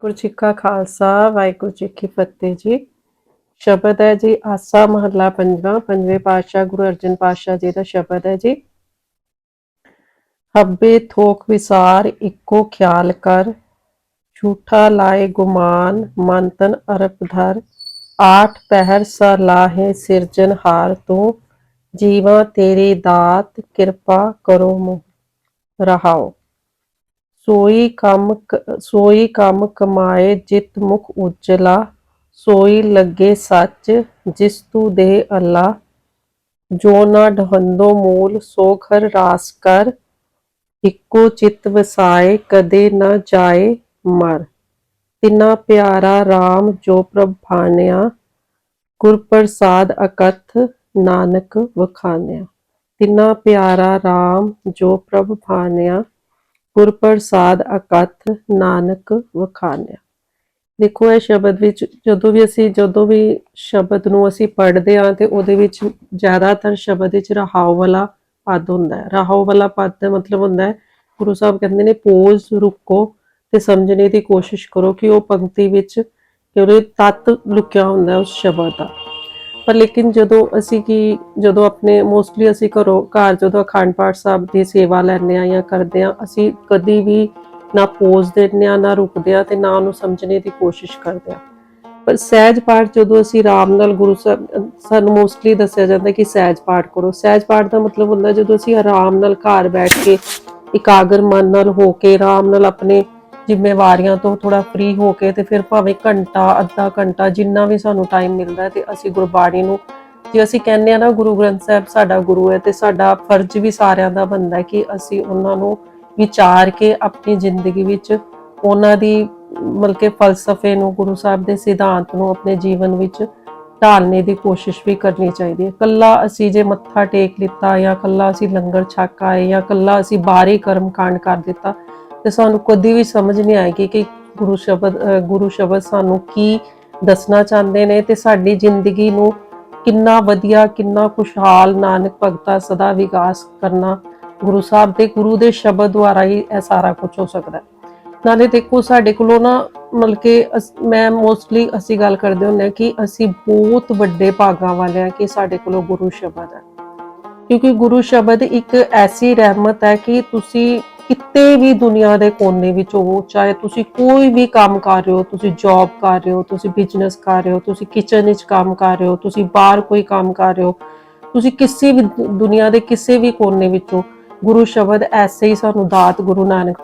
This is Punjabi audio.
ਗੁਰੂ ਜੀ ਕਾ ਖਾਲਸਾ, ਵਾਹਿਗੁਰੂ ਜੀ ਕੀ ਫਤਿਹ ਜੀ। ਸ਼ਬਦ ਹੈ ਜੀ, ਆਸਾ ਮਹੱਲਾ ਪੰਜਵਾਂ, ਪੰਜਵੇਂ ਪਾਤਸ਼ਾਹ ਗੁਰੂ ਅਰਜਨ ਪਾਤਸ਼ਾਹ ਜੀ ਦਾ ਸ਼ਬਦ ਹੈ ਜੀ। ਹੱਬੇ ਥੋਕ ਵਿਸਾਰ, ਇੱਕੋ ਖਿਆਲ ਕਰ। ਝੂਠਾ ਲਾਏ ਗੁਮਾਨ, ਮਨ ਤਨ ਅਰਪ ਧਰ। ਆਠ ਪਹਿਰ ਸਲਾਹੇ ਸਿਰਜਨਹਾਰ ਤੂੰ। ਜੀਵਾਂ ਤੇਰੀ ਦਾਤ, ਕਿਰਪਾ ਕਰੋ ਮੁਹ। ਰਹਾਓ। ਸੋਈ ਕੰਮ ਸੋਈ ਕੰਮ ਕਮਾਏ ਜਿਤ ਮੁਖ ਉਜਲਾ, ਸੋਈ ਲੱਗੇ ਸੱਚ ਜਿਸ ਤੂ ਦੇ ਅੱਲਾ। ਜੋ ਨਾ ਢਹੰਦੋ ਮੂਲ, ਸੋ ਘਰ ਰਾਸ ਕਰ। ਇੱਕੋ ਚਿਤ ਵਸਾਏ, ਕਦੇ ਨਾ ਜਾਏ ਮਰ। ਤਿਨਾ ਪਿਆਰਾ RAM ਜੋ ਪ੍ਰਭ ਭਾਨਿਆ, ਗੁਰ ਪ੍ਰਸਾਦ ਅਕਥ ਨਾਨਕ ਵਖਾਨਿਆ। ਤਿਨਾ ਪਿਆਰਾ RAM ਜੋ ਪ੍ਰਭ ਭਾਨਿਆ ਗੁਰ ਅਕਥ ਨਾਨਕ ਵਖਾਨਿਆ। ਦੇਖੋ, ਇਹ ਸ਼ਬਦ ਵਿੱਚ ਜਦੋਂ ਵੀ ਅਸੀਂ, ਜਦੋਂ ਵੀ ਸ਼ਬਦ ਨੂੰ ਅਸੀਂ ਪੜ੍ਹਦੇ ਹਾਂ ਤੇ ਉਹਦੇ ਵਿੱਚ ਜ਼ਿਆਦਾਤਰ ਸ਼ਬਦ ਵਿੱਚ ਰਹਾਉ ਵਾਲਾ ਪਦ ਹੁੰਦਾ ਹੈ। ਰਹਾਉ ਵਾਲਾ ਪਦ ਦਾ ਮਤਲਬ ਹੁੰਦਾ ਹੈ, ਗੁਰੂ ਸਾਹਿਬ ਕਹਿੰਦੇ ਨੇ, ਪੋਜ਼ ਰੁਕੋ ਤੇ ਸਮਝਣੇ ਦੀ ਕੋਸ਼ਿਸ਼ ਕਰੋ ਕਿ ਉਹ ਪੰਕਤੀ ਵਿੱਚ ਕਿ ਉਹਦੇ ਤੱਤ ਲੁਕਿਆ ਹੁੰਦਾ ਉਸ ਸ਼ਬਦ ਦਾ। ਪਰ ਲੇਕਿਨ ਜਦੋਂ ਅਸੀਂ ਕੀ, ਜਦੋਂ ਆਪਣੇ ਮੋਸਟਲੀ ਅਸੀਂ ਘਰੋਂ, ਘਰ ਜਦੋਂ ਅਖੰਡ ਪਾਠ ਸਾਹਿਬ ਦੀ ਸੇਵਾ ਲੈਂਦੇ ਆ ਜਾਂ ਕਰਦੇ ਆ ਅਸੀਂ ਕਦੀ ਵੀ ਨਾ ਪੋਜ਼ ਦਿੰਦੇ ਆ ਨਾ ਰੁਕਦੇ ਆ ਤੇ ਨਾ ਉਹਨੂੰ ਸਮਝਣੇ ਦੀ ਕੋਸ਼ਿਸ਼ ਕਰਦੇ ਆ ਪਰ ਸਹਿਜ ਪਾਠ ਜਦੋਂ ਅਸੀਂ ਆਰਾਮ ਨਾਲ ਗੁਰੂ ਸਾਹਿਬ ਸਾਨੂੰ ਮੋਸਟਲੀ ਦੱਸਿਆ ਜਾਂਦਾ ਕਿ ਸਹਿਜ ਪਾਠ ਕਰੋ। ਸਹਿਜ ਪਾਠ ਦਾ ਮਤਲਬ ਹੁੰਦਾ ਜਦੋਂ ਅਸੀਂ ਆਰਾਮ ਨਾਲ ਘਰ ਬੈਠ ਕੇ ਇਕਾਗਰ ਮਨ ਨਾਲ ਹੋ ਕੇ, ਆਰਾਮ ਨਾਲ ਆਪਣੇ ਜ਼ਿੰਮੇਵਾਰੀਆਂ ਤੋਂ ਥੋੜਾ ਫ੍ਰੀ ਹੋ ਕੇ ਤੇ ਫਿਰ ਭਾਵੇਂ ਘੰਟਾ, ਅੱਧਾ ਘੰਟਾ ਜਿੰਨਾ ਵੀ ਸਾਨੂੰ ਟਾਈਮ ਮਿਲਦਾ ਹੈ ਤੇ ਅਸੀਂ ਗੁਰਬਾਣੀ ਨੂੰ, ਜੇ ਅਸੀਂ ਕਹਿੰਦੇ ਆ ਨਾ ਗੁਰੂ ਗ੍ਰੰਥ ਸਾਹਿਬ ਸਾਡਾ ਗੁਰੂ ਹੈ ਤੇ ਸਾਡਾ ਫਰਜ਼ ਵੀ ਸਾਰਿਆਂ ਦਾ ਬਣਦਾ ਹੈ ਕਿ ਅਸੀਂ ਉਹਨਾਂ ਨੂੰ ਵਿਚਾਰ ਕੇ ਆਪਣੀ ਜ਼ਿੰਦਗੀ ਵਿੱਚ ਉਹਨਾਂ ਦੀ ਮਤਲਬ ਕਿ ਫਲਸਫੇ ਨੂੰ, ਗੁਰੂ ਸਾਹਿਬ ਦੇ ਸਿਧਾਂਤ ਨੂੰ ਆਪਣੇ ਜੀਵਨ ਵਿੱਚ ਢਾਲਨੇ ਦੀ ਕੋਸ਼ਿਸ਼ ਵੀ ਕਰਨੀ ਚਾਹੀਦੀ ਹੈ। ਕੱਲਾ ਅਸੀਂ ਜੇ ਮੱਥਾ ਟੇਕ ਲਿੱਤਾ ਜਾਂ ਕੱਲਾ ਅਸੀਂ ਲੰਗਰ ਛਕ ਆਏ ਜਾਂ ਕੱਲਾ ਅਸੀਂ ਬਾਹਰੀ ਕਰਮ ਕਾਂਡ ਕਰ ਦਿੱਤਾ ਤੇ ਸਾਨੂੰ ਕਦੀ ਵੀ ਸਮਝ ਨਹੀਂ ਆਏਗੀ ਕਿ ਗੁਰੂ ਸ਼ਬਦ ਗੁਰੂ ਸ਼ਬਦ ਸਾਨੂੰ ਕੀ ਦੱਸਣਾ ਚਾਹੁੰਦੇ ਨੇ ਤੇ ਸਾਡੀ ਜ਼ਿੰਦਗੀ ਨੂੰ ਕਿੰਨਾ ਵਧੀਆ, ਕਿੰਨਾ ਖੁਸ਼ਹਾਲ, ਨਾਨਕ ਭਗਤਾ ਸਦਾ ਵਿਕਾਸ ਕਰਨਾ ਗੁਰੂ ਸਾਹਿਬ ਦੇ, ਗੁਰੂ ਦੇ ਸ਼ਬਦ ਦੁਆਰਾ ਹੀ ਇਹ ਸਾਰਾ ਕੁਝ ਹੋ ਸਕਦਾ ਹੈ। ਨਾਲੇ ਦੇਖੋ, ਸਾਡੇ ਕੋਲੋਂ ਨਾ ਮਤਲਬ ਕਿ ਮੈਂ ਮੋਸਟਲੀ ਅਸੀਂ ਗੱਲ ਕਰਦੇ ਹੁੰਦੇ ਹਾਂ ਕਿ ਅਸੀਂ ਬਹੁਤ ਵੱਡੇ ਭਾਗਾਂ ਵਾਲੇ ਹਾਂ ਕਿ ਸਾਡੇ ਕੋਲੋਂ ਗੁਰੂ ਸ਼ਬਦ ਹੈ। ਕਿਉਂਕਿ ਗੁਰੂ ਸ਼ਬਦ ਇੱਕ ਐਸੀ ਰਹਿਮਤ ਹੈ ਕਿ ਤੁਸੀਂ ਕਿਤੇ ਵੀ ਦੁਨੀਆ ਦੇ ਕੋਨੇ ਵਿੱਚ ਹੋ, ਚਾਹੇ ਤੁਸੀਂ ਕੋਈ ਵੀ ਕੰਮ ਕਰ ਰਹੇ ਹੋ, ਤੁਸੀਂ ਜੌਬ ਕਰ ਰਹੇ ਹੋ, ਤੁਸੀਂ ਬਿਜ਼ਨਸ ਕਰ ਰਹੇ ਹੋ, ਤੁਸੀਂ ਕਿਚਨ ਵਿੱਚ ਕੰਮ ਕਰ ਰਹੇ ਹੋ, ਤੁਸੀਂ ਬਾਹਰ ਕੋਈ ਕੰਮ ਕਰ ਰਹੇ ਹੋ, ਤੁਸੀਂ ਕਿਸੇ ਵੀ ਦੁ- ਦੁਨੀਆ ਦੇ ਕਿਸੇ ਵੀ ਕੋਨੇ ਵਿੱਚੋਂ ਗੁਰੂ ਸ਼ਬਦ ਐਸੇ ਹੀ ਸਾਨੂੰ ਦਾਤ ਗੁਰੂ ਨਾਨਕ